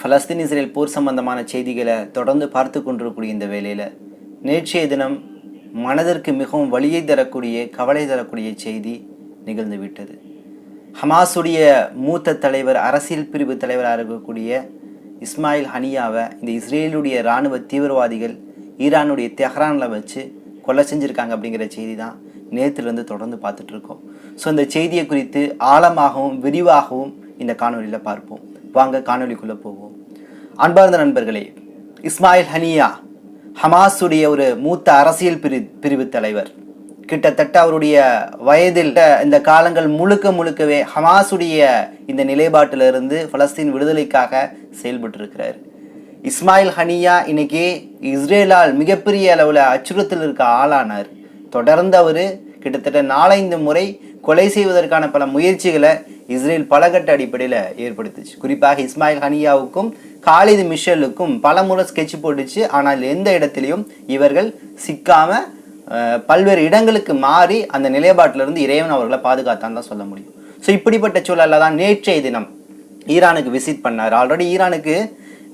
Palestine Israel போர் சம்பந்தமான செய்திகளை தொடர்ந்து பார்த்து கொண்டிருக்கக்கூடிய இந்த வேளையில் நேற்றைய தினம் மனதிற்கு மிகவும் வலியை தரக்கூடிய கவலை தரக்கூடிய செய்தி நிகழ்ந்து விட்டது. ஹமாஸுடைய மூத்த தலைவர் அரசியல் பிரிவு தலைவராக இருக்கக்கூடிய இஸ்மாயில் ஹனியாவை இந்த இஸ்ரேலுடைய இராணுவ தீவிரவாதிகள் ஈரானுடைய தெஹ்ரானில் வச்சு கொலை செஞ்சுருக்காங்க அப்படிங்கிற செய்தி தான் நேற்றுலேருந்து தொடர்ந்து பார்த்துட்ருக்கோம் ஸோ இந்த செய்தியை குறித்து ஆழமாகவும் விரிவாகவும் இந்த காணொலியில் பார்ப்போம். வாங்க காணொலிக்குள்ளே போவோம். அன்பார்ந்த நண்பர்களே இஸ்மாயில் ஹனியா ஹமாஸுடைய ஒரு மூத்த அரசியல் பிரி பிரிவு தலைவர். கிட்டத்தட்ட அவருடைய வயதில் இந்த காலங்கள் முழுக்க முழுக்கவே ஹமாஸுடைய இந்த நிலைப்பாட்டிலிருந்து பலஸ்தீன் விடுதலைக்காக செயல்பட்டு இருக்கிறார் இஸ்மாயில் ஹனியா இன்னைக்கு இஸ்ரேலால் மிகப்பெரிய அளவில் அச்சுறுத்தல் இருக்க ஆளானார். தொடர்ந்து அவர் கிட்டத்தட்ட நாலைந்து முறை கொலை செய்வதற்கான பல முயற்சிகளை இஸ்ரேல் பலகட்ட அடிப்படையில் ஏற்படுத்துச்சு. குறிப்பாக இஸ்மாயில் ஹனியாவுக்கும் காலிது மிஷலுக்கும் பல முறை ஸ்கெட்ச் போட்டுச்சு. ஆனால் எந்த இடத்திலையும் இவர்கள் சிக்காமல் பல்வேறு இடங்களுக்கு மாறி அந்த நிலைப்பாட்டிலிருந்து இறைவன் அவர்களை பாதுகாத்தான்னு தான் சொல்ல முடியும். ஸோ இப்படிப்பட்ட சூழலில் தான் நேற்றைய தினம் ஈரானுக்கு விசிட் பண்ணார். ஆல்ரெடி ஈரானுக்கு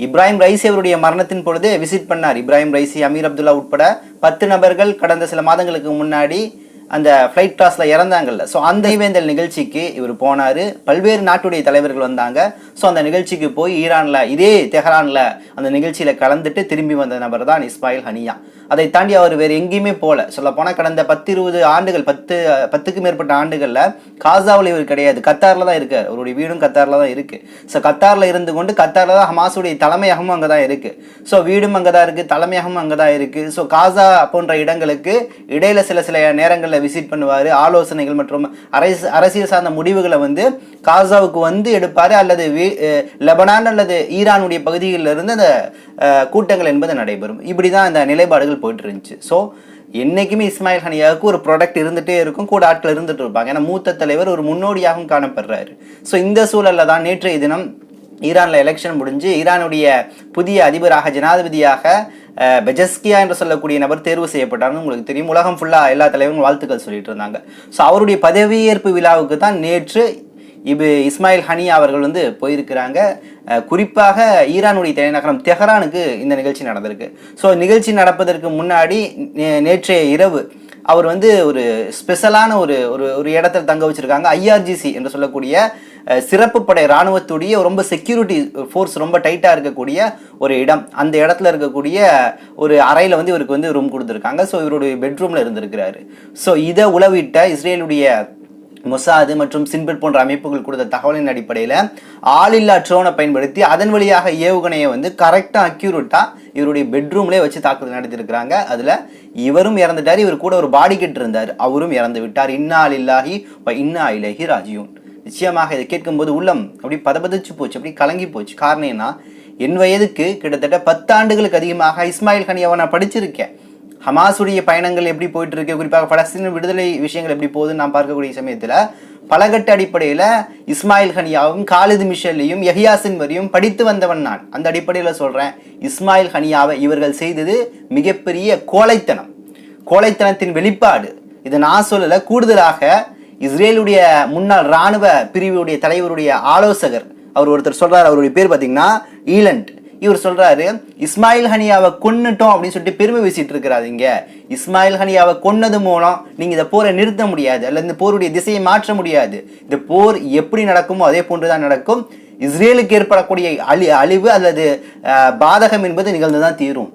இப்ராஹிம் ரைசி அவருடைய மரணத்தின் பொழுது விசிட் பண்ணார். இப்ராஹிம் ரைசி அமீர் அப்துல்லா உட்பட பத்து நபர்கள் கடந்த சில மாதங்களுக்கு முன்னாடி அந்த ஃப்ளைட் கிளாஸில் இறந்தாங்கல்ல. ஸோ அந்த இவேந்தல் நிகழ்ச்சிக்கு இவர் போனார். பல்வேறு நாட்டுடைய தலைவர்கள் வந்தாங்க. ஸோ அந்த நிகழ்ச்சிக்கு போய் ஈரானில் இதே தெஹரானில் அந்த நிகழ்ச்சியில் கலந்துட்டு திரும்பி வந்த நபர் தான் இஸ்மாயில் ஹனியா. அதை தாண்டி அவர் வேறு எங்கேயுமே போகல சொல்லப்போனால் கடந்த பத்து இருபது ஆண்டுகள் பத்து பத்துக்கும் மேற்பட்ட ஆண்டுகளில் காசாவில் இவர் கிடையாது. கத்தாரில் தான் இருக்கார் அவருடைய வீடும் கத்தாரில் தான் இருக்குது ஸோ கத்தாரில் இருந்து கொண்டு கத்தாரில் தான் ஹமாஸுடைய தலைமையகமும் அங்கே தான் இருக்குது ஸோ வீடும் அங்கே தான் இருக்குது தலைமையகமும் அங்கே தான் இருக்குது ஸோ காசா போன்ற இடங்களுக்கு இடையில் சில சில நேரங்களில் விசிட் பண்ணுவார். ஆலோசனைகள் மற்றும் அரசு அரசியல் சார்ந்த முடிவுகளை வந்து காசாவுக்கு வந்து எடுப்பார் அல்லது லெபனான் அல்லது ஈரானுடைய பகுதிகளில் இருந்து அந்த கூட்டங்கள் என்பது நடைபெறும். இப்படி தான் அந்த நிலைப்பாடுகள் போயிட்டு இருந்துச்சு ஸோ என்றைக்குமே இஸ்மாயில் ஹனியாவுக்கு ஒரு ப்ராடக்ட் இருந்துகிட்டே இருக்கும். கூட ஆட்கள் இருந்துகிட்டு இருப்பாங்க. ஏன்னா மூத்த தலைவர் ஒரு முன்னோடியாகவும் காணப்படுறாரு. ஸோ இந்த சூழலில் தான் நேற்றைய தினம் ஈரானில் எலெக்ஷன் முடிஞ்சு ஈரானுடைய புதிய அதிபராக ஜனாதிபதியாக பெஜஸ்கியா என்று சொல்லக்கூடிய நபர் தேர்வு செய்யப்பட்டார்னு உங்களுக்கு தெரியும். உலகம் ஃபுல்லாக எல்லா தலைவரும் வாழ்த்துக்கள் சொல்லிட்டு இருந்தாங்க. ஸோ அவருடைய பதவியேற்பு விழாவுக்கு தான் நேற்று இது இஸ்மாயில் ஹனி அவர்கள் வந்து போயிருக்கிறாங்க. குறிப்பாக ஈரானுடைய தலைநகரம் தெஹரானுக்கு இந்த நிகழ்ச்சி நடந்திருக்கு. ஸோ நிகழ்ச்சி நடப்பதற்கு முன்னாடி நே- நேற்றைய இரவு அவர் வந்து ஒரு ஸ்பெஷலான ஒரு ஒரு ஒரு இடத்துல தங்க வச்சுருக்காங்க. ஐஆர்ஜிசி என்று சொல்லக்கூடிய சிறப்பு படை இராணுவத்துடைய ரொம்ப செக்யூரிட்டி ஃபோர்ஸ் ரொம்ப டைட்டாக இருக்கக்கூடிய ஒரு இடம். அந்த இடத்துல இருக்கக்கூடிய ஒரு அறையில் வந்து இவருக்கு வந்து ரூம் கொடுத்துருக்காங்க. ஸோ இவருடைய பெட்ரூமில் இருந்திருக்கிறாரு. ஸோ இதை உளவிட்ட இஸ்ரேலுடைய மொசாது மற்றும் சின்பெட் போன்ற அமைப்புகள் கொடுத்த தகவலின் அடிப்படையில் ஆளில்லா ட்ரோனை பயன்படுத்தி அதன் வழியாக ஏவுகணையை வந்து கரெக்டாக அக்யூரேட்டாக இவருடைய பெட்ரூம்லேயே வச்சு தாக்குதல் நடத்தியிருக்கிறாங்க. அதில் இவரும் இறந்துட்டார் இவர் கூட ஒரு பாடி கிட் இருந்தார். அவரும் இறந்து விட்டார். இன்னா இல்லாஹி இன்னா இலஹி ராஜியூன். நிச்சயமாக இதை கேட்கும்போது உள்ளம் அப்படி பதபதிச்சு போச்சு அப்படி கலங்கி போச்சு. காரணம் என்ன? என் வயதுக்கு கிட்டத்தட்ட பத்தாண்டுகளுக்கு அதிகமாக இஸ்மாயில் ஹனியாவை நான் படிச்சிருக்கேன். ஹமாஸுடைய பயணங்கள் எப்படி போயிட்டு இருக்கு குறிப்பாக பலஸ்தீன விடுதலை விஷயங்கள் எப்படி போகுதுன்னு நான் பார்க்கக்கூடிய சமயத்தில் பலகட்ட அடிப்படையில் இஸ்மாயில் ஹனியாவும் காலிது மிஷல்லையும் யஹியாசின் வரையும் படித்து வந்தவன் நான். அந்த அடிப்படையில் சொல்கிறேன் இஸ்மாயில் ஹனியாவை இவர்கள் செய்தது மிகப்பெரிய கோழைத்தனம். கோழைத்தனத்தின் வெளிப்பாடு. இதை நான் சொல்லலை கூடுதலாக இஸ்ரேலுடைய முன்னாள் இராணுவ பிரிவுடைய தலைவருடைய ஆலோசகர் அவர் ஒருத்தர் சொல்கிறார் அவருடைய பேர் பார்த்தீங்கன்னா ஈலண்ட். இவர் சொல்றாரு இஸ்மாயில் ஹனியாவை கொன்னுட்டோம் அப்படின்னு சொல்லிட்டு பெருமை வீசிட்டு இருக்கிறாதீங்க இஸ்மாயில் ஹனியாவை கொன்னது மூலம் நீங்க இந்த போரை நிறுத்த முடியாது அல்லது இந்த போருடைய திசையை மாற்ற முடியாது. இந்த போர் எப்படி நடக்குமோ அதே போன்றுதான் நடக்கும். இஸ்ரேலுக்கு ஏற்படக்கூடிய அழி அழிவு அல்லது பாதகம் என்பது நிகழ்ந்துதான் தீரும்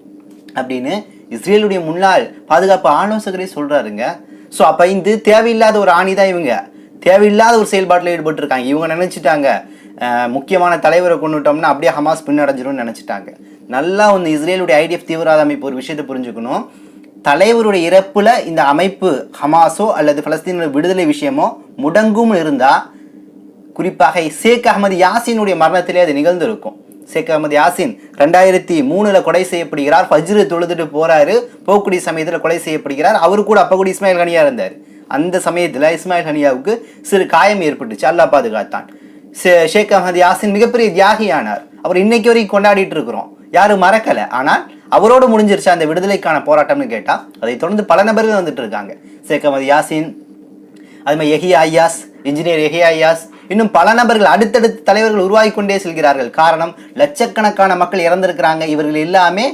அப்படின்னு இஸ்ரேலுடைய முன்னாள் பாதுகாப்பு ஆலோசகரே சொல்றாருங்க. ஸோ அப்போ இந்த தேவையில்லாத ஒரு ஆணி தான் இவங்க. தேவையில்லாத ஒரு செயல்பாட்டில் ஈடுபட்டிருக்காங்க. இவங்க நினைச்சிட்டாங்க முக்கியமான தலைவரை கொண்டுட்டோம்னா அப்படியே ஹமாஸ் பின்னடைஞ்சிரும்னு நினச்சிட்டாங்க. நல்லா வந்து இஸ்ரேலுடைய ஐடிஎஃப் தீவிரவாத அமைப்பு ஒரு விஷயத்தை புரிஞ்சுக்கணும். தலைவருடைய இறப்பில் இந்த அமைப்பு ஹமாஸோ அல்லது பலஸ்தீனோட விடுதலை விஷயமோ முடங்கும் இருந்தால் குறிப்பாக ஷேக் அகமது யாசினுடைய மரணத்திலே அது நிகழ்ந்திருக்கும். ஷேக் அகமது யாசின் ரெண்டாயிரத்தி மூணில் கொலை செய்யப்படுகிறார் ஃபஜ்ரு தொழுதுட்டு போறாரு போக்குடி சமயத்தில் கொலை செய்யப்படுகிறார் அவரு கூட அப்போ கூட இஸ்மாயில் ஹனியா இருந்தார். அந்த சமயத்தில் இஸ்மாயில் ஹனியாவுக்கு சிறு காயம் ஏற்பட்டுச்சு அல்லாஹ் பாதுகாத்தான். ஷேக் அகமது யாசின் மிகப்பெரிய தியாகியானார். அவர் இன்னைக்கு வரைக்கும் கொண்டாடிட்டு இருக்கிறோம். யாரும் மறக்கலை. ஆனால் அவரோடு முடிஞ்சிருச்சு அந்த விடுதலைக்கான போராட்டம்னு கேட்டால் அதை தொடர்ந்து பல நபர்கள் வந்துட்டு இருக்காங்க. ஷேக் அகமது யாசின் அது மாதிரி எஹியா ஐயாஸ் இன்ஜினியர் எஹியா ஐயாஸ் இன்னும் பல நபர்கள் அடுத்தடுத்த தலைவர்கள் உருவாகி கொண்டே செல்கிறார்கள். காரணம் லட்சக்கணக்கான மக்கள் இறந்திருக்கிறாங்க. இவர்கள் எல்லாமே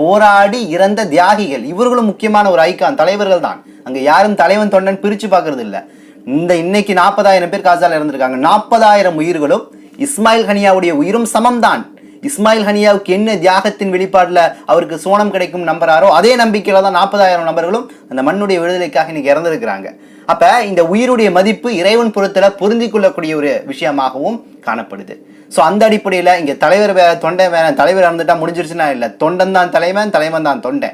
போராடி இறந்த தியாகிகள். இவர்களும் முக்கியமான ஒரு ஐக்கான் தலைவர்கள் தான். அங்கே யாரும் தலைவன் தொண்டன் பிரித்து பார்க்கறது இல்லை இந்த இன்னைக்கு நாற்பதாயிரம் பேர் காசால இறந்திருக்காங்க. நாற்பதாயிரம் உயிர்களும் இஸ்மாயில் ஹனியாவுடைய உயிரும் சமம்தான். இஸ்மாயில் ஹனியாவுக்கு என்ன தியாகத்தின் வெளிப்பாடில் அவருக்கு சோனம் கிடைக்கும் நம்புறாரோ அதே நம்பிக்கையில் தான் நாற்பதாயிரம் நபர்களும் அந்த மண்ணுடைய விடுதலைக்காக இன்னைக்கு இறந்துருக்கிறாங்க. அப்போ இந்த உயிருடைய மதிப்பு இறைவன் புறத்தில் பொருந்தி கொள்ளக்கூடிய ஒரு விஷயமாகவும் காணப்படுது. ஸோ அந்த அடிப்படையில் இங்கே தலைவர் வேற தொண்டை வேற தலைவர் இறந்துட்டா முடிஞ்சிருச்சுன்னா இல்லை. தொண்டன் தான் தலைவன் தலைவன் தான் தொண்டை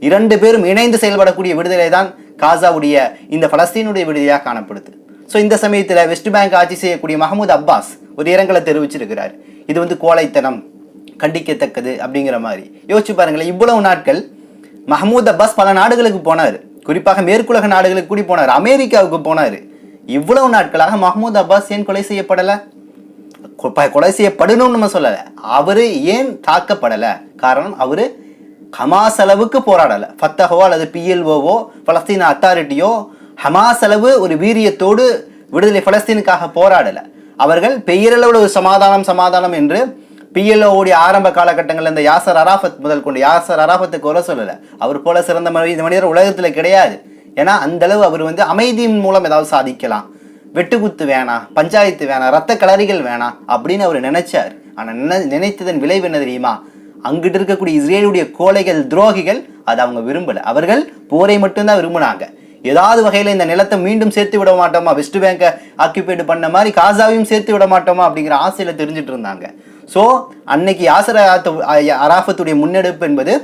இரண்டு பேரும் இணைந்து செயல்படக்கூடிய விடுதலை தான் காசாவுடைய இந்த பலஸ்தீனுடைய விடுதலையாக காணப்படுது. ஸோ இந்த சமயத்தில் வெஸ்ட் பேங்க் ஆட்சி செய்யக்கூடிய மஹமூத் அப்பாஸ் ஒரு இரங்கலை தெரிவிச்சிருக்கிறார். இது வந்து கோழைத்தனம் கண்டிக்கத்தக்கது அப்படிங்கிற மாதிரி. யோசிச்சு பாருங்களேன் இவ்வளவு நாட்கள் மஹமூத் அப்பாஸ் பல நாடுகளுக்கு போனார். குறிப்பாக மேற்குலக நாடுகளுக்கு கூடி போனார் அமெரிக்காவுக்கு போனார். இவ்வளவு நாட்களாக மஹமூத் அப்பாஸ் ஏன் கொலை செய்யப்படலை? கொ- கொலை செய்யப்படணும்னு நம்ம சொல்லலை. அவரு ஏன் தாக்கப்படலை? காரணம் அவரு ஹமாஸ் அளவுக்கு போராடலை. ஃபத்தகோ அல்லது பிஎல்ஓவோ பலஸ்தீன அத்தாரிட்டியோ ஹமாஸ் அளவு ஒரு வீரியத்தோடு விடுதலை பலஸ்தீனுக்காக போராடலை. அவர்கள் பெயரளவில் ஒரு சமாதானம் சமாதானம் என்று பிஎல்ஓடைய ஆரம்ப காலகட்டங்களில் இந்த யாசர் அராஃபத் முதல் கொண்டு யாசர் அராஃபத்தை கொலை சொல்லலை. அவர் போல சிறந்த மனித மனிதர் உலகத்தில் கிடையாது. ஏன்னா அந்த அளவு அவர் வந்து அமைதியின் மூலம் ஏதாவது சாதிக்கலாம். வெட்டுக்குத்து வேணாம் பஞ்சாயத்து வேணாம் ரத்த கலரிகள் வேணாம் அப்படின்னு அவர் நினைச்சார். ஆனால் நினை- நினைத்ததன் விளைவு என்ன தெரியுமா? அங்கிட்டு இருக்கக்கூடிய இஸ்ரேலுடைய கோழைகள் துரோகிகள் அதை அவங்க விரும்பல. அவர்கள் போரை மட்டும்தான் விரும்பினாங்க. ஏதாவது வகையில் இந்த நிலத்தை மீண்டும் சேர்த்து விட மாட்டோமா? வெஸ்ட் பேங்கை ஆக்கிபைடு பண்ண மாதிரி காசாவையும் சேர்த்து விட மாட்டோமா? அப்படிங்கிற ஆசையில் தெரிஞ்சிட்டு இருந்தாங்க. ஸோ அன்னைக்கு யாசர் அராஃபத்துடைய முன்னெடுப்பு என்பது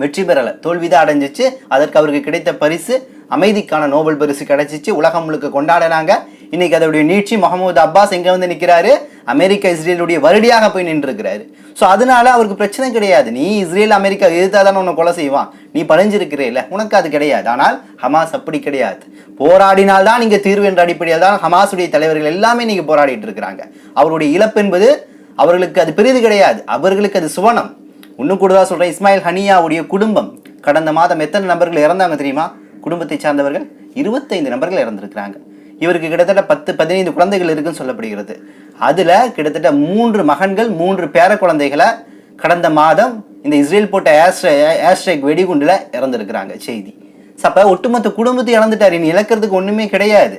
வெற்றி பெறலை. தோல்விதான் அடைஞ்சிச்சு. அதற்கு அவருக்கு கிடைத்த பரிசு அமைதிக்கான நோபல் பரிசு கிடைச்சிச்சு. உலகம் முழுக்க கொண்டாடினாங்க. இன்னைக்கு அதோடைய நீட்சி முகமது அப்பாஸ் எங்கே வந்து நிக்கிறாரு? அமெரிக்கா இஸ்ரேலுடைய வருடியாக போய் நின்று இருக்கிறாரு ஸோ அதனால அவருக்கு பிரச்சனை கிடையாது. நீ இஸ்ரேல் அமெரிக்கா எதிர்த்தாதானே உன்னை கொலை செய்வான். நீ பழிஞ்சிருக்கிறேல உனக்கு அது கிடையாது. ஆனால் ஹமாஸ் அப்படி கிடையாது. போராடினால் தான் நீங்க தீர்வு என்ற அடிப்படையில் தான் ஹமாஸுடைய தலைவர்கள் எல்லாமே நீங்க போராடிட்டு இருக்கிறாங்க. அவருடைய இழப்பு என்பது அவர்களுக்கு அது பெரிது கிடையாது. அவர்களுக்கு அது சுவனம். இன்னும் கூடுதலாக சொல்றேன் இஸ்மாயில் ஹனியாவுடைய குடும்பம். கடந்த மாதம் எத்தனை நபர்கள் இறந்தாங்க தெரியுமா? குடும்பத்தை சார்ந்தவர்கள் இருபத்தைந்து நபர்கள் இறந்திருக்கிறாங்க. இவருக்கு கிட்டத்தட்ட பத்து பதினைந்து குழந்தைகள் இருக்குன்னு சொல்லப்படுகிறது. அதில் கிட்டத்தட்ட மூன்று மகன்கள் மூன்று பேர குழந்தைகளை கடந்த மாதம் இந்த இஸ்ரேல் போட்ட ஏர்ஸ்ட்ரை ஏர்ஸ்ட்ரைக் வெடிகுண்டில் இறந்துருக்கிறாங்க செய்தி. அப்போ ஒட்டுமொத்த குடும்பத்தை இழந்துட்டாரு. இனி இழக்கிறதுக்கு ஒன்றுமே கிடையாது.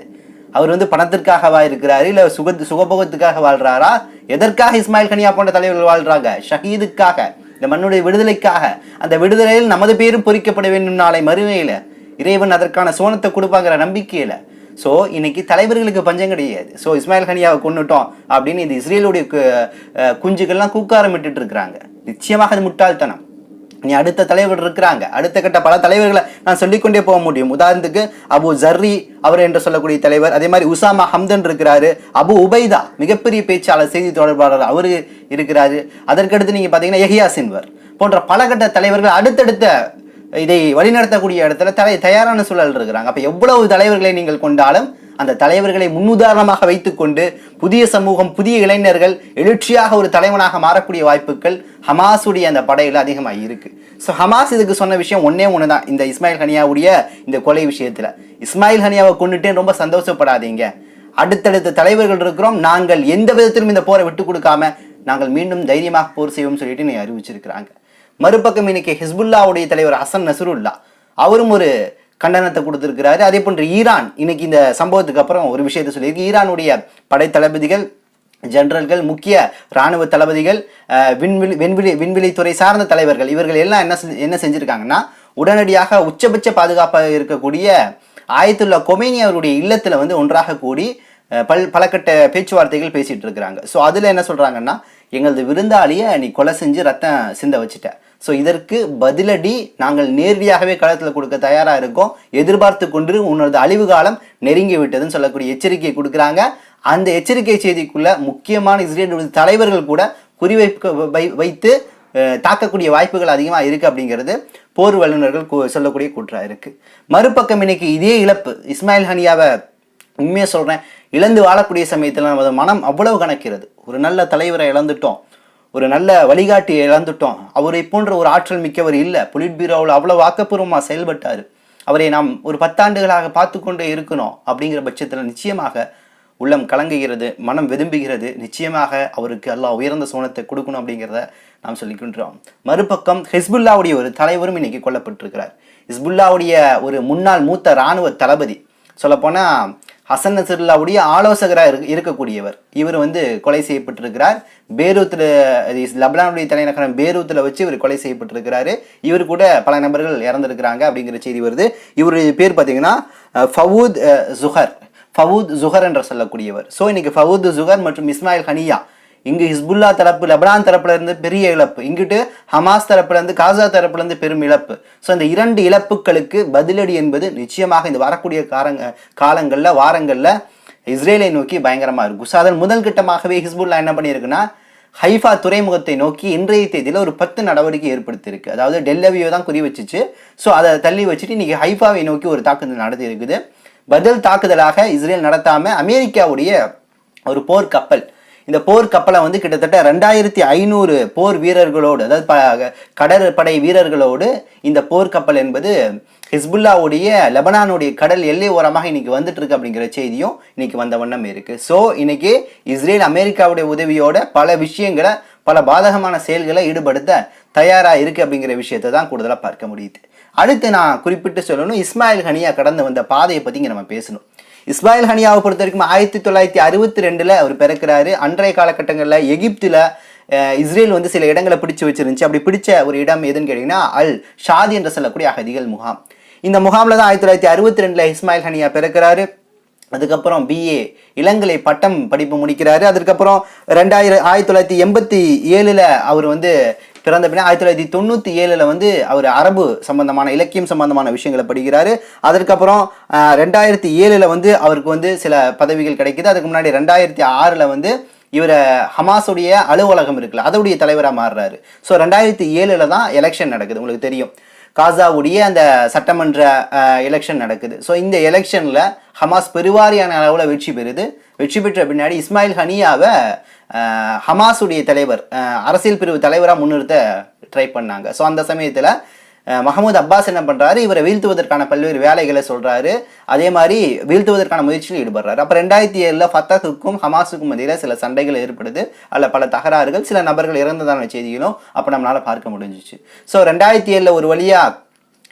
அவர் வந்து பணத்திற்காகவா இருக்கிறாரு இல்லை சுக சுகபோகத்துக்காக வாழ்றாரா? எதற்காக இஸ்மாயில் கனியா போன்ற தலைவர்கள் வாழ்றாங்க? ஷஹீதுக்காக இந்த மண்ணுடைய விடுதலைக்காக. அந்த விடுதலையில் நமது பேரும் பொறிக்கப்பட வேண்டும் நாளை மறுமையில். இறைவன் அதற்கான சோனத்தை கொடுப்பாங்கிற நம்பிக்கையில். ஸோ இன்னைக்கு தலைவர்களுக்கு பஞ்சம் கிடையாது. ஸோ இஸ்மாயில் ஹனியாவை கொண்டுட்டோம் அப்படின்னு இந்த இஸ்ரேலுடைய குஞ்சுகள்லாம் கூக்காரம் விட்டுட்டு இருக்கிறாங்க நிச்சயமாக அது முட்டாள்தனம். நீ அடுத்த தலைவர் இருக்கிறாங்க. அடுத்த கட்ட பல தலைவர்களை நான் சொல்லிக்கொண்டே போக முடியும். உதாரணத்துக்கு அபு ஜர்ரி அவர் என்று சொல்லக்கூடிய தலைவர் அதே மாதிரி உசாமா ஹம்தன் இருக்கிறாரு அபு உபைதா மிகப்பெரிய பேச்சாளர் செய்தி தொடர்பாளர் அவரு இருக்கிறாரு. அதற்கடுத்து நீங்க பாத்தீங்கன்னா எஹியா சின்வர் போன்ற பல கட்ட தலைவர்கள் அடுத்தடுத்த இதை வழிநடத்தக்கூடிய இடத்துல தலை தயாரான சூழல் இருக்கிறாங்க. அப்போ எவ்வளவு தலைவர்களை நீங்கள் கொண்டாலும் அந்த தலைவர்களை முன்னுதாரணமாக வைத்துக்கொண்டு புதிய சமூகம் புதிய இளைஞர்கள் எழுச்சியாக ஒரு தலைவனாக மாறக்கூடிய வாய்ப்புகள் ஹமாஸுடைய அந்த படையில் அதிகமாக இருக்குது ஸோ ஹமாஸ் இதுக்கு சொன்ன விஷயம் ஒன்றே ஒன்று தான் இந்த இஸ்மாயில் ஹனியாவுடைய இந்த கொலை விஷயத்தில். இஸ்மாயில் ஹனியாவை கொண்டுட்டேன் ரொம்ப சந்தோஷப்படாதீங்க. அடுத்தடுத்த தலைவர்கள் இருக்கிறோம். நாங்கள் எந்த விதத்திலும் இந்த போரை விட்டு கொடுக்காம நாங்கள் மீண்டும் தைரியமாக போர் செய்வோம் சொல்லிட்டு நீ அறிவிச்சிருக்கிறாங்க. மறுபக்கம் இன்னைக்கு ஹிஸ்புல்லாவுடைய தலைவர் அசன் நசருல்லா. அவரும் ஒரு கண்டனத்தை கொடுத்துருக்கிறாரு. அதே போன்று ஈரான் இன்னைக்கு இந்த சம்பவத்துக்கு அப்புறம் ஒரு விஷயத்தை சொல்லியிருக்கு. ஈரானுடைய படை தளபதிகள் ஜெனரல்கள் முக்கிய இராணுவ தளபதிகள் விண்வெளி விண்வெளி விண்வெளித்துறை சார்ந்த தலைவர்கள் இவர்கள் எல்லாம் என்ன செஞ்சு- என்ன செஞ்சுருக்காங்கன்னா உடனடியாக உச்சபட்ச பாதுகாப்பாக இருக்கக்கூடிய ஆயத்துல்லா கொமேனி அவருடைய இல்லத்தில் வந்து ஒன்றாக கூடி பல் பலக்கட்ட பேச்சுவார்த்தைகள் பேசிகிட்டு இருக்கிறாங்க. ஸோ அதில் என்ன சொல்கிறாங்கன்னா எங்களது விருந்தாளியை நீ கொலை செஞ்சு ரத்தம் சிந்த வச்சுட்ட. ஸோ இதற்கு பதிலடி நாங்கள் நேரடியாகவே களத்தில் கொடுக்க தயாராக இருக்கோம். எதிர்பார்த்து கொண்டு உன்னது அழிவு காலம் நெருங்கி விட்டதுன்னு சொல்லக்கூடிய எச்சரிக்கையை கொடுக்குறாங்க. அந்த எச்சரிக்கை செய்திக்குள்ள முக்கியமான இஸ்ரேல் தலைவர்கள் கூட குறிவைப்பு வை- வைத்து தாக்கக்கூடிய வாய்ப்புகள் அதிகமாக இருக்குது அப்படிங்கிறது போர் வல்லுநர்கள் கூ- சொல்லக்கூடிய கூற்றாக இருக்குது மறுபக்கம் இன்னைக்கு இதே இழப்பு இஸ்மாயில் ஹனியாவை உண்மையாக சொல்கிறேன் இழந்து வாழக்கூடிய சமயத்தில் நமது மனம் அவ்வளவு கணக்கிறது ஒரு நல்ல தலைவரை இழந்துட்டோம். ஒரு நல்ல வழிகாட்டியை இழந்துட்டோம். அவரை போன்ற ஒரு ஆற்றல் மிக்கவர் இல்லை. பொலிட் பீரோவில் அவ்வளோ ஆக்கப்பூர்வமாக செயல்பட்டார். அவரை நாம் ஒரு பத்தாண்டுகளாக பார்த்து கொண்டே இருக்கணும் அப்படிங்கிற பட்சத்தில் நிச்சயமாக உள்ளம் கலங்குகிறது மனம் வெதும்புகிறது. நிச்சயமாக அவருக்கு எல்லா உயர்ந்த சோனத்தை கொடுக்கணும் அப்படிங்கிறத நாம் சொல்லிக்கின்றோம். மறுபக்கம் ஹிஸ்புல்லாவுடைய ஒரு தலைவரும் இன்னைக்கு கொல்லப்பட்டிருக்கிறார். ஹிஸ்புல்லாவுடைய ஒரு முன்னாள் மூத்த இராணுவ தளபதி. சொல்லப்போனால் ஹசன் நசருல்லாவுடைய ஆலோசகராக இரு இருக்கக்கூடியவர். இவர் வந்து கொலை செய்யப்பட்டிருக்கிறார். பேரூத்தில் லப்னானுடைய தலைநகரம் பேரூத்தில் வச்சு இவர் கொலை செய்யப்பட்டிருக்கிறாரு. இவர் கூட பல நபர்கள் இறந்திருக்கிறாங்க அப்படிங்கிற செய்தி வருது. இவருடைய பேர் பார்த்தீங்கன்னா ஃபவூத் ஜுஹர் ஃபவூத் ஜுஹர் என்று சொல்லக்கூடியவர். ஸோ இன்னைக்கு ஃபவூத் ஜுஹர் மற்றும் இஸ்மாயில் ஹனியா இங்கு ஹிஸ்புல்லா தரப்பு லெபனான் தரப்புல இருந்து பெரிய இழப்பு. இங்கிட்டு ஹமாஸ் தரப்புல இருந்து காசா தரப்புல இருந்து பெரும் இழப்பு. ஸோ இந்த இரண்டு இழப்புகளுக்கு பதிலடி என்பது நிச்சயமாக இந்த வரக்கூடிய காரங்க காலங்களில் வாரங்களில் இஸ்ரேலை நோக்கி பயங்கரமாக இருக்கும். ஸோ அதன் முதல் கட்டமாகவே ஹிஸ்புல்லா என்ன பண்ணியிருக்குன்னா ஹைஃபா துறைமுகத்தை நோக்கி இன்றைய தேதியில் ஒரு பத்து நடவடிக்கை ஏற்படுத்தியிருக்கு. அதாவது டெல்லவியோ தான் குறி வச்சுச்சு. ஸோ அதை தள்ளி வச்சுட்டு இன்றைக்கி ஹைஃபாவை நோக்கி ஒரு தாக்குதல் நடத்தி இருக்குது பதில் தாக்குதலாக இஸ்ரேல் நடத்தாமல் அமெரிக்காவுடைய ஒரு போர் கப்பல் இந்த போர் கப்பலை வந்து கிட்டத்தட்ட ரெண்டாயிரத்தி ஐநூறு போர் வீரர்களோடு அதாவது ப கடற்படை வீரர்களோடு இந்த போர்க்கப்பல் என்பது ஹிஸ்புல்லாவுடைய லெபனானுடைய கடல் எல்லை ஓரமாக இன்னைக்கு வந்துட்டு இருக்கு அப்படிங்கிற செய்தியும் இன்னைக்கு வந்த வண்ணம் இருக்கு. ஸோ இன்னைக்கு இஸ்ரேல் அமெரிக்காவுடைய உதவியோட பல விஷயங்களை பல பாதகமான செயல்களை ஈடுபடுத்த தயாரா இருக்கு அப்படிங்கிற விஷயத்தை தான் கூடுதலாக பார்க்க முடியுது. அடுத்து நான் குறிப்பிட்டு சொல்லணும் இஸ்மாயில் ஹனியா கடந்து வந்த பாதையை பற்றி நம்ம பேசணும். இஸ்மாயில் ஹனியாவை பொறுத்த வரைக்கும் ஆயிரத்தி தொள்ளாயிரத்தி அறுபத்தி ரெண்டில் அவர் பிறக்கிறாரு. அன்றைய காலகட்டங்களில் எகிப்தில் இஸ்ரேல் வந்து சில இடங்களை பிடிச்சு வச்சிருந்துச்சு. அப்படி பிடிச்ச ஒரு இடம் எதுன்னு கேட்டிங்கன்னா அல் ஷாதி என்று சொல்லக்கூடிய அகதிகள் முகாம். இந்த முகாமில் தான் ஆயிரத்தி தொள்ளாயிரத்தி அறுபத்தி ரெண்டில் இஸ்மாயில் ஹனியா பிறக்கிறாரு. அதுக்கப்புறம் பிஏ இளங்கலை பட்டம் படிப்பு முடிக்கிறாரு. அதுக்கப்புறம் ரெண்டாயிரம் ஆயிரத்தி தொள்ளாயிரத்தி எண்பத்தி ஏழில் அவர் வந்து பிறந்த பின்ன ஆயிரத்தி தொள்ளாயிரத்தி தொண்ணூற்றி ஏழில் வந்து அவர் அரபு சம்பந்தமான இலக்கியம் சம்பந்தமான விஷயங்களை படிக்கிறாரு. அதற்கப்புறம் ரெண்டாயிரத்தி ஏழில் வந்து அவருக்கு வந்து சில பதவிகள் கிடைக்குது. அதுக்கு முன்னாடி ரெண்டாயிரத்தி ஆறில் வந்து இவரை ஹமாஸுடைய அலுவலகம் இருக்குல்ல அதோடைய தலைவராக மாறுறாரு. ஸோ ரெண்டாயிரத்தி ஏழில் தான் எலெக்ஷன் நடக்குது உங்களுக்கு தெரியும். காசாவுடைய அந்த சட்டமன்ற எலெக்ஷன் நடக்குது. ஸோ இந்த எலெக்ஷனில் ஹமாஸ் பெருவாரியான அளவில் வெற்றி பெறுது. வெற்றி பெற்ற பின்னாடி இஸ்மாயில் ஹனியாவை ஹமாஸுடைய தலைவர் அரசியல் பிரிவு தலைவராக முன்னிறுத்த ட்ரை பண்ணாங்க. ஸோ அந்த சமயத்தில் மஹமூத் அப்பாஸ் என்ன பண்ணுறாரு இவரை வீழ்த்துவதற்கான பல்வேறு வேலைகளை சொல்கிறாரு அதே மாதிரி வீழ்த்துவதற்கான முயற்சியில் ஈடுபடுறாரு. அப்போ ரெண்டாயிரத்தி ஏழில் ஃபத்தகுக்கும் ஹமாஸுக்கும் மத்தியில் சில சண்டைகள் ஏற்படுது. அதில் பல தகராறுகள் சில நபர்கள் இறந்ததான செய்திகளும் அப்போ நம்மளால் பார்க்க முடிஞ்சிச்சு. ஸோ ரெண்டாயிரத்தி ஏழில் ஒரு வழியாக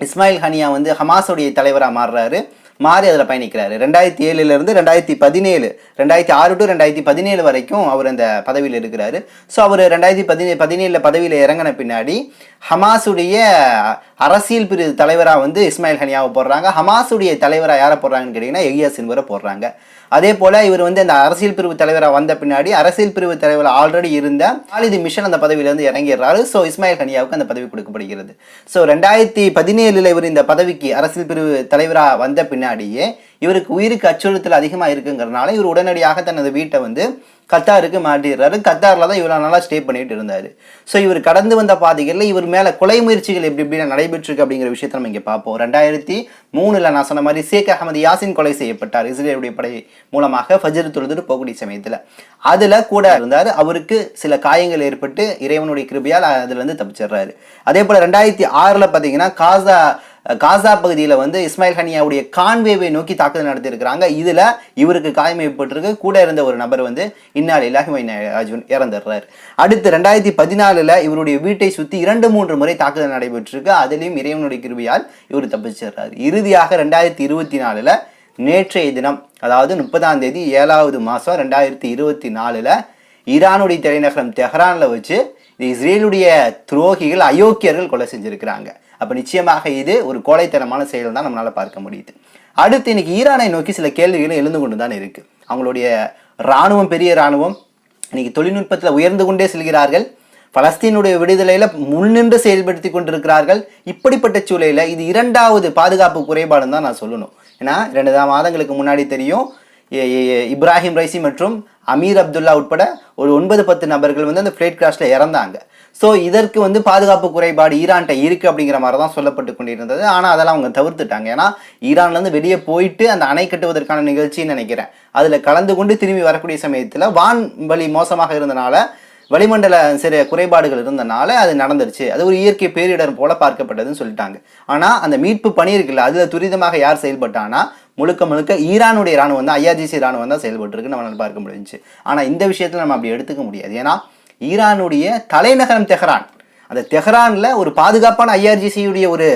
இஸ்மாயில் ஹனியா வந்து ஹமாஸுடைய தலைவராக மாறுறாரு. மாறி அதில் பயணிக்கிறாரு. ரெண்டாயிரத்தி ஏழுலேருந்து ரெண்டாயிரத்தி பதினேழு ரெண்டாயிரத்தி ஆறு டு ரெண்டாயிரத்தி பதினேழு வரைக்கும் அவர் அந்த பதவியில் இருக்கிறாரு. ஸோ அவர் ரெண்டாயிரத்தி பதினே பதினேழில் பதவியில் இறங்கின பின்னாடி ஹமாஸுடைய அரசியல் பிரிவு தலைவராக வந்து இஸ்மாயில் ஹனியாவை போடுறாங்க. ஹமாஸுடைய தலைவராக யாரை போடுறாங்கன்னு கேட்டிங்கன்னா எகியா சின்வரை போடுறாங்க. அதே போல் இவர் வந்து அந்த அரசியல் பிரிவு தலைவராக வந்த பின்னாடி அரசியல் பிரிவு தலைவர் ஆல்ரெடி இருந்த ஆலிதி மிஷன் அந்த பதவியிலேருந்து இறங்கிடுறாரு. ஸோ இஸ்மாயில் ஹனியாவுக்கு அந்த பதவி கொடுக்கப்படுகிறது. ஸோ ரெண்டாயிரத்தி பதினேழில் இவர் இந்த பதவிக்கு அரசியல் பிரிவு தலைவராக வந்த பின்னாடியே இவருக்கு உயிருக்கு அச்சுறுத்தல் அதிகமாக இருக்குங்கிறனால இவர் உடனடியாக தனது வீட்டை வந்து கத்தாருக்கு மாட்டிடுறாரு கத்தாரில் தான் இவ்வளோ நாளாக ஸ்டே பண்ணிட்டு இருந்தார். ஸோ இவர் கடந்து வந்த பாதைகளில் இவர் மேலே கொலை முயற்சிகள் எப்படி எப்படி நடைபெற்றிருக்கு அப்படிங்கிற விஷயத்தை நம்ம இங்கே பார்ப்போம். ரெண்டாயிரத்தி மூணில் நான் சொன்ன மாதிரி ஷேக் அகமது யாசின் கொலை செய்யப்பட்டார் இஸ்ரேலுடைய படை மூலமாக ஃபஜர் தொழுதுட்டு போகக்கூடிய சமயத்தில். அதில் கூட இருந்தார். அவருக்கு சில காயங்கள் ஏற்பட்டு இறைவனுடைய கிருபையால் அதுலேருந்து தப்பிச்சிடுறாரு. அதே போல் ரெண்டாயிரத்தி ஆறில் பார்த்தீங்கன்னா காசா காசா பகுதியில் வந்து இஸ்மாயில் ஹனியாவுடைய கான்வேவை நோக்கி தாக்குதல் நடத்தியிருக்கிறாங்க. இதில் இவருக்கு காயமைப்பட்டிருக்கு கூட இருந்த ஒரு நபர் வந்து இந்நாள் இல்லாஹி அர்ஜுன் இறந்துடுறாரு. அடுத்து ரெண்டாயிரத்தி பதினாலில் இவருடைய வீட்டை சுற்றி இரண்டு மூன்று முறை தாக்குதல் நடைபெற்றிருக்கு. அதிலையும் இறைவனுடைய கிருபியால் இவர் தப்பிச்சிடுறார் இறுதியாக ரெண்டாயிரத்தி இருபத்தி நாலில் நேற்றைய தினம் அதாவது முப்பதாம் தேதி ஏழாவது மாதம் ரெண்டாயிரத்தி இருபத்தி நாலில் ஈரானுடைய தலைநகரம் தெஹ்ரானில் வச்சு இஸ்ரேலுடைய துரோகிகள் அயோக்கியர்கள் கொலை செஞ்சுருக்கிறாங்க. அப்போ நிச்சயமாக இது ஒரு கோழைத்தனமான செயல் தான் நம்மளால் பார்க்க முடியுது. அடுத்து இன்னைக்கு ஈரானை நோக்கி சில கேள்விகளும் எழுந்து கொண்டு தான் இருக்குது அவங்களுடைய இராணுவம் பெரிய இராணுவம் இன்னைக்கு தொழில்நுட்பத்தில் உயர்ந்து கொண்டே செல்கிறார்கள். பலஸ்தீனுடைய விடுதலையில் முன்னின்று செயல்படுத்தி கொண்டிருக்கிறார்கள். இப்படிப்பட்ட சூழலில் இது இரண்டாவது பாதுகாப்பு குறைபாடுன்னு தான் நான் சொல்லணும். ஏன்னா ரெண்டு தான் மாதங்களுக்கு முன்னாடி தெரியும் இப்ராஹிம் ரைசி மற்றும் அமீர் அப்துல்லா உட்பட ஒரு ஒன்பது பத்து நபர்கள் வந்து அந்த ஃப்ளைட் கிராஷில் இறந்தாங்க. ஸோ இதற்கு வந்து பாதுகாப்பு குறைபாடு ஈரான்கிட்ட இருக்குது அப்படிங்கிற மாதிரி தான் சொல்லப்பட்டு கொண்டிருந்தது. ஆனால் அதெல்லாம் அவங்க தவிர்த்துட்டாங்க. ஏன்னா ஈரான்லேருந்து வெளியே போயிட்டு அந்த அணை கட்டுவதற்கான நிகழ்ச்சின்னு நினைக்கிறேன். அதில் கலந்து கொண்டு திரும்பி வரக்கூடிய சமயத்தில் வான்வழி மோசமாக இருந்தனால வளிமண்டல சில குறைபாடுகள் இருந்தனால அது நடந்துருச்சு. அது ஒரு இயற்கை பேரிடர் போல பார்க்கப்பட்டதுன்னு சொல்லிட்டாங்க. ஆனால் அந்த மீட்பு பணி இருக்குல்ல அதில் துரிதமாக யார் செயல்பட்டானா முழுக்க முழுக்க ஈரானுடைய ராணுவம் தான் ஐஆர்ஜிசி ராணுவம் தான் செயல்பட்டுருக்கு நம்மளால் பார்க்க முடிஞ்சுச்சு. ஆனால் இந்த விஷயத்தில் நம்ம அப்படி எடுத்துக்க முடியாது. ஏன்னா ஈரானுடைய தலைநகரம் தெஹ்ரான். அந்த தெஹ்ரானில் ஒரு பாதுகாப்பான ஐஆர்ஜிசியுடைய ஒரு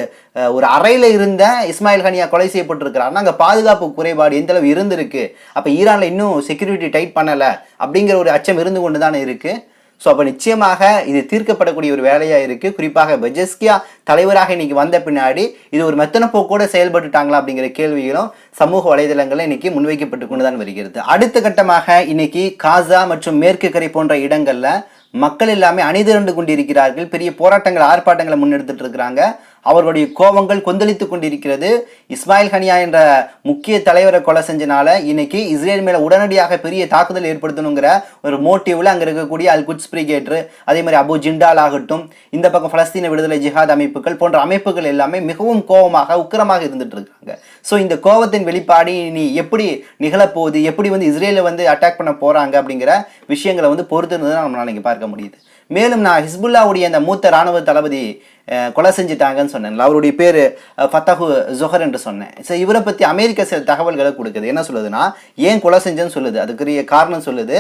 ஒரு அறையில் இருந்த இஸ்மாயில் ஹனியா கொலை செய்யப்பட்டிருக்கிறாருன்னா அங்கே பாதுகாப்பு குறைபாடு எந்தளவு இருந்திருக்கு? அப்போ ஈரானில் இன்னும் செக்யூரிட்டி டைட் பண்ணலை அப்படிங்கிற ஒரு அச்சம் இருந்து கொண்டு தானே இருக்குது ஸோ அப்போ நிச்சயமாக இது தீர்க்கப்படக்கூடிய ஒரு வேலையாக இருக்குது குறிப்பாக பெஜஸ்கியா தலைவராக இன்னைக்கு வந்த பின்னாடி இது ஒரு மெத்தன போக்கோட செயல்பட்டுட்டாங்களா அப்படிங்கிற கேள்விகளும் சமூக வலைதளங்களில் இன்னைக்கு முன்வைக்கப்பட்டு கொண்டு தான் வருகிறது. அடுத்த கட்டமாக இன்னைக்கு காசா மற்றும் மேற்கு கரை போன்ற இடங்களில் மக்கள் எல்லாமே அணிதிரண்டு கொண்டிருக்கிறார்கள். பெரிய போராட்டங்கள் ஆர்ப்பாட்டங்களை முன்னெடுத்துட்டு இருக்கிறாங்க. அவருடைய கோபங்கள் கொந்தளித்து கொண்டிருக்கிறது. இஸ்மாயில் ஹனியா என்ற முக்கிய தலைவரை கொலை செஞ்சனால இன்னைக்கு இஸ்ரேல் மேல உடனடியாக பெரிய தாக்குதல் ஏற்படுத்தணுங்கிற ஒரு மோட்டிவ்ல அங்க இருக்கக்கூடிய அல் குட்ஸ் பிரிகேட்ரு அதே மாதிரி அபு ஜிண்டால் ஆகட்டும் இந்த பக்கம் பலஸ்தீன விடுதலை ஜிஹாத் அமைப்புகள் போன்ற அமைப்புகள் எல்லாமே மிகவும் கோபமாக உக்கிரமாக இருந்துட்டு இருக்காங்க. ஸோ இந்த கோபத்தின் வெளிப்பாடு இனி எப்படி நிகழப்போகுது எப்படி வந்து இஸ்ரேலை வந்து அட்டாக் பண்ண போறாங்க அப்படிங்கிற விஷயங்களை வந்து பொறுத்து தான் நம்மளால இங்கே பார்க்க முடியுது. மேலும் நான் ஹிஸ்புல்லாவுடைய அந்த மூத்த ராணுவ தளபதி கொலை செஞ்சுட்டாங்கன்னு சொன்னேன் அவருடைய பேர் ஃபத்தஹு ஜொஹர் என்று சொன்னேன். ஸோ இவரை பற்றி அமெரிக்கா சில தகவல்களை கொடுக்குது. என்ன சொல்லுதுன்னா ஏன் கொலை செஞ்சேன்னு சொல்லுது. அதுக்குரிய காரணம் சொல்லுது.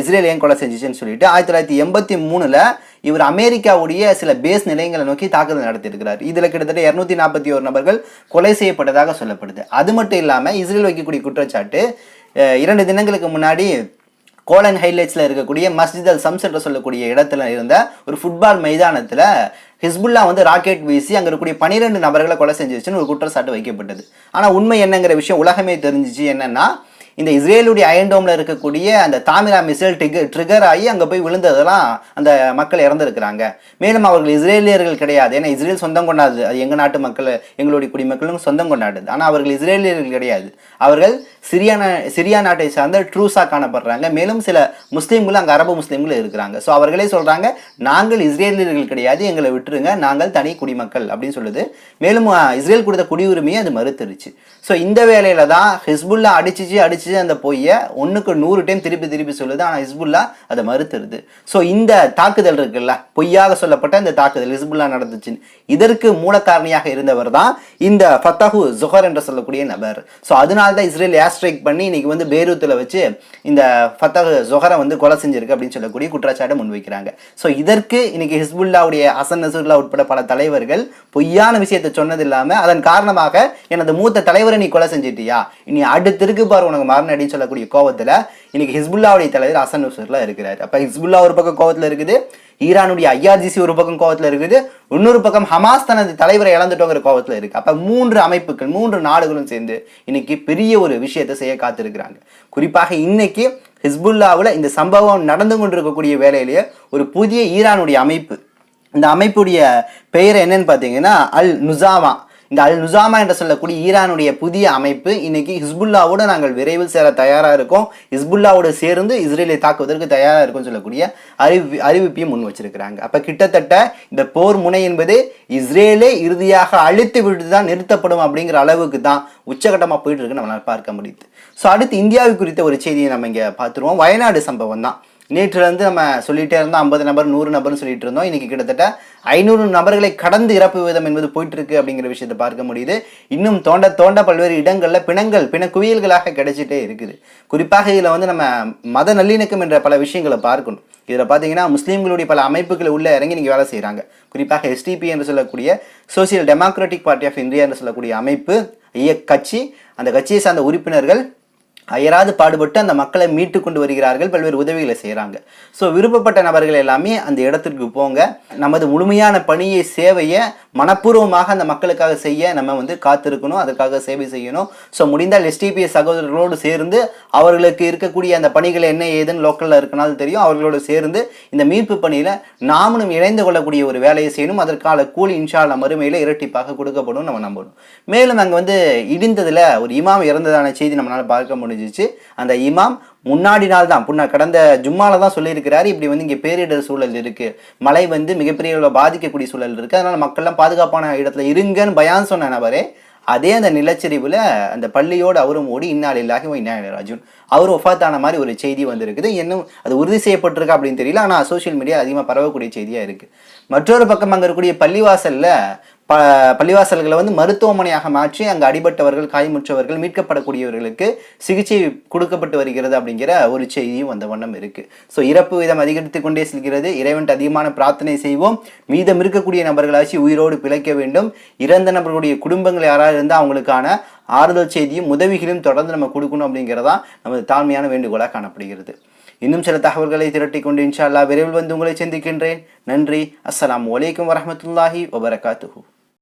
இஸ்ரேல் ஏன் கொலை செஞ்சிச்சுன்னு சொல்லிட்டு ஆயிரத்தி தொள்ளாயிரத்தி எண்பத்தி மூணில் இவர் அமெரிக்காவுடைய சில பேஸ் நிலையங்களை நோக்கி தாக்குதல் நடத்தியிருக்கிறார். இதில் கிட்டத்தட்ட இரநூத்தி நாற்பத்தி ஒரு நபர்கள் கொலை செய்யப்பட்டதாக சொல்லப்படுது. அது மட்டும் இல்லாமல் இஸ்ரேல் வைக்கக்கூடிய குற்றச்சாட்டு இரண்டு தினங்களுக்கு முன்னாடி கோலன் ஹைலைட்ஸில் இருக்கக்கூடிய மஸ்ஜித் அல் சம்ஸ் என்று சொல்லக்கூடிய இடத்துல இருந்த ஒரு ஃபுட்பால் மைதானத்தில் ஹிஸ்புல்லா வந்து ராக்கெட் வீசி அங்கே இருக்கக்கூடிய பன்னிரெண்டு நபர்களை கொலை செஞ்சிருச்சுன்னு ஒரு குற்றச்சாட்டு வைக்கப்பட்டது. ஆனால் உண்மை என்னங்கிற விஷயம் உலகமே தெரிஞ்சிச்சு. என்னென்னா இந்த இஸ்ரேலுடைய அயன்டோமில் இருக்கக்கூடிய அந்த தாமிரா மிசைல் ட்ரிகர் ட்ரிகர் ஆகி அங்கே போய் விழுந்ததெல்லாம் அந்த மக்கள் இறந்துருக்கிறாங்க. மேலும் அவர்கள் இஸ்ரேலியர்கள் கிடையாது. ஏன்னா இஸ்ரேல் சொந்தம் கொண்டாடுது. அது எங்கள் நாட்டு மக்கள் எங்களுடைய குடிமக்களும் சொந்தம் கொண்டாடுது. ஆனால் அவர்கள் இஸ்ரேலியர்கள் கிடையாது. அவர்கள் சிரியா நா- சிரியா நாட்டை சார்ந்த ட்ரூஸாக காணப்படுறாங்க. மேலும் சில முஸ்லீம்களும் அங்கே அரபு முஸ்லீம்களும் இருக்கிறாங்க. ஸோ அவர்களே சொல்கிறாங்க நாங்கள் இஸ்ரேலியர்கள் கிடையாது. எங்களை விட்டுருங்க. நாங்கள் தனி குடிமக்கள் அப்படின்னு சொல்லுது. மேலும் இஸ்ரேல் கொடுத்த குடியுரிமையை அது மறுத்துருச்சு. ஸோ இந்த வேலையில் தான் ஹிஸ்புல்லா அடிச்சிச்சு வச்சு அந்த பொய்யை ஒன்றுக்கு நூறு டைம் திருப்பி திருப்பி சொல்லுது. ஆனால் ஹிஸ்புல்லா அதை மறுத்துருது ஸோ இந்த தாக்குதல் இருக்குல்ல பொய்யாக சொல்லப்பட்ட இந்த தாக்குதல் ஹிஸ்புல்லா நடந்துச்சுன்னு. இதற்கு மூலக்காரணியாக இருந்தவர் தான் இந்த ஃபத்தஹு ஜுஹர் என்று சொல்லக்கூடிய நபர். ஸோ அதனால தான் இஸ்ரேல் ஏர் ஸ்ட்ரைக் பண்ணி இன்னைக்கு வந்து பேரூத்தில் வச்சு இந்த ஃபத்தஹு ஜுஹரை வந்து கொலை செஞ்சிருக்கு அப்படின்னு சொல்லக்கூடிய குற்றச்சாட்டை முன்வைக்கிறாங்க. ஸோ இதற்கு இன்னைக்கு ஹிஸ்புல்லாவுடைய ஹசன் நசூர்லா உட்பட பல தலைவர்கள் பொய்யான விஷயத்தை சொன்னது இல்லாமல் அதன் காரணமாக எனது மூத்த தலைவரை நீ கொலை செஞ்சிட்டியா? இனி அடுத்திருக்கு பாரு உனக்கு மரணம் அப்படின்னு சொல்லக்கூடிய கோவத்தில் இன்னைக்கு ஹிஸ்புல்லாவுடைய தலைவர் அசன் நசூர்லா இருக்கிறார். அப்போ ஹிஸ்புல்லா ஒரு பக்கம் கோவத்தில் இருக்குது ஈரானுடைய ஐஆர்ஜிசி ஒரு பக்கம் கோவத்தில் இருக்குது இன்னொரு பக்கம் ஹமாஸ் தனது தலைவரை இழந்துட்டோங்கிற கோவத்தில் இருக்கு. அப்போ மூன்று அமைப்புகள் மூன்று நாடுகளும் சேர்ந்து இன்னைக்கு பெரிய ஒரு விஷயத்தை செய்ய காத்திருக்கிறாங்க. குறிப்பாக இன்னைக்கு ஹிஸ்புல்லாவில் இந்த சம்பவம் நடந்து கொண்டிருக்கக்கூடிய வேலையிலேயே ஒரு புதிய ஈரானுடைய அமைப்பு. இந்த அமைப்புடைய பெயர் என்னன்னு பார்த்தீங்கன்னா அல் நுசாமா இந்த அல் நுசாமா என்று சொல்லக்கூடிய ஈரானுடைய புதிய அமைப்பு இன்னைக்கு ஹிஸ்புல்லாவோட நாங்கள் விரைவில் சேர தயாராக இருக்கோம். ஹிஸ்புல்லாவோடு சேர்ந்து இஸ்ரேலை தாக்குவதற்கு தயாராக இருக்கும்னு சொல்லக்கூடிய அறிவி அறிவிப்பையும் முன் வச்சிருக்கிறாங்க. அப்போ கிட்டத்தட்ட இந்த போர் முனை என்பது இஸ்ரேலே இறுதியாக அழித்து விட்டு தான் நிறுத்தப்படும் அப்படிங்கிற அளவுக்கு தான் உச்சகட்டமாக போயிட்டு இருக்கு நம்மளால் பார்க்க முடியுது. ஸோ அடுத்து இந்தியாவை குறித்த ஒரு செய்தியை நம்ம இங்கே பார்த்துருவோம். வயநாடு சம்பவம் தான். நேற்றுலேருந்து நம்ம சொல்லிகிட்டே இருந்தோம் ஐம்பது நபர் நூறு நபர்னு சொல்லிட்டு இருந்தோம். இன்றைக்கி கிட்டத்தட்ட ஐநூறு நபர்களை கடந்து இறப்பு விதம் என்பது போயிட்டுருக்கு அப்படிங்கிற விஷயத்தை பார்க்க முடியுது. இன்னும் தோண்ட தோண்ட பல்வேறு இடங்களில் பிணங்கள் பிண குவியல்களாக கிடைச்சிட்டே இருக்குது. குறிப்பாக இதில் வந்து நம்ம மத நல்லிணக்கம் என்ற பல விஷயங்களை பார்க்கணும். இதில் பார்த்தீங்கன்னா முஸ்லீம்களுடைய பல அமைப்புகள் உள்ளே இறங்கி நீங்கள் வேலை செய்கிறாங்க குறிப்பாக எஸ்டிபி என்று சொல்லக்கூடிய social democratic party of India என்று சொல்லக்கூடிய அமைப்பு இயக்க கட்சி அந்த கட்சியை சார்ந்த உறுப்பினர்கள் அயராது பாடுபட்டு அந்த மக்களை மீட்டு கொண்டு வருகிறார்கள். பல்வேறு உதவிகளை செய்கிறாங்க ஸோ விருப்பப்பட்ட நபர்கள் எல்லாமே அந்த இடத்திற்கு போங்க. நமது முழுமையான பணியை சேவையை மனப்பூர்வமாக அந்த மக்களுக்காக செய்ய நம்ம வந்து காத்திருக்கணும் அதற்காக சேவை செய்யணும். ஸோ முடிந்தால் எஸ்டிபிஎஸ் சகோதரர்களோடு சேர்ந்து அவர்களுக்கு இருக்கக்கூடிய அந்த பணிகள் என்ன ஏதுன்னு லோக்கலில் இருக்கனாலும் தெரியும். அவர்களோடு சேர்ந்து இந்த மீட்பு பணியில் நாமளும் இணைந்து கொள்ளக்கூடிய ஒரு வேலையை செய்யணும். அதற்கான கூலி இன்ஷால மறுமையில் இரட்டிப்பாக கொடுக்கப்படும் நம்ம நம்பணும் மேலும் அங்கே வந்து இடிந்ததில் ஒரு இமாம் இறந்ததான செய்தி நம்மளால் பார்க்க முடிஞ்சிச்சு. அந்த இமாம் முன்னாடி நாள் தான். புண்ணா கடந்த ஜும்மால தான் சொல்லியிருக்கிறாரு. இப்படி வந்து இங்கே பேரிடர் சூழல் இருக்குது மழை வந்து மிகப்பெரிய அளவில் பாதிக்கக்கூடிய சூழல் இருக்குது அதனால் மக்கள்லாம் பாதுகாப்பான இடத்துல இருங்கன்னு பயான் சொன்ன நபரே அதே அந்த நிலச்சரிவில் அந்த பள்ளியோடு அவரும் ஓடி இன்னால் இல்லாகி அவர் ஒஃபாத்தான மாதிரி ஒரு செய்தி வந்திருக்குது. இன்னும் அது உறுதி செய்யப்பட்டிருக்கா அப்படின்னு தெரியல. ஆனால் சோஷியல் மீடியா அதிகமாக பரவக்கூடிய செய்தியாக இருக்குது மற்றொரு பக்கம் அங்கே இருக்கக்கூடிய பள்ளிவாசலில் ப பள்ளிவாசல்களை வந்து மருத்துவமனையாக மாற்றி அங்கே அடிபட்டவர்கள் காயமுற்றவர்கள் மீட்கப்படக்கூடியவர்களுக்கு சிகிச்சை கொடுக்கப்பட்டு வருகிறது அப்படிங்கிற ஒரு செய்தியும் வந்த வண்ணம் இருக்குது ஸோ இறப்பு விதம் அதிகரித்து கொண்டே செல்கிறது. இறைவன்ட்டு அதிகமான பிரார்த்தனை செய்வோம். மீதம் இருக்கக்கூடிய நபர்களாச்சு உயிரோடு பிழைக்க வேண்டும். இறந்த நபர்களுடைய குடும்பங்கள் யாராவது இருந்தால் அவங்களுக்கான ஆறுதல் செய்தியும் உதவிகளையும் தொடர்ந்து நம்ம கொடுக்கணும் அப்படிங்கிறதா நமது தாழ்மையான வேண்டுகோளாக காணப்படுகிறது. இன்னும் சில தகவல்களை திரட்டி கொண்டு இன்ஷா அல்லாஹ் விரைவில் வந்து உங்களை சந்திக்கின்றேன். நன்றி. அஸ்ஸலாமு வலைக்கம் வரமத்துல்லாஹி வபரகாத்துஹூ.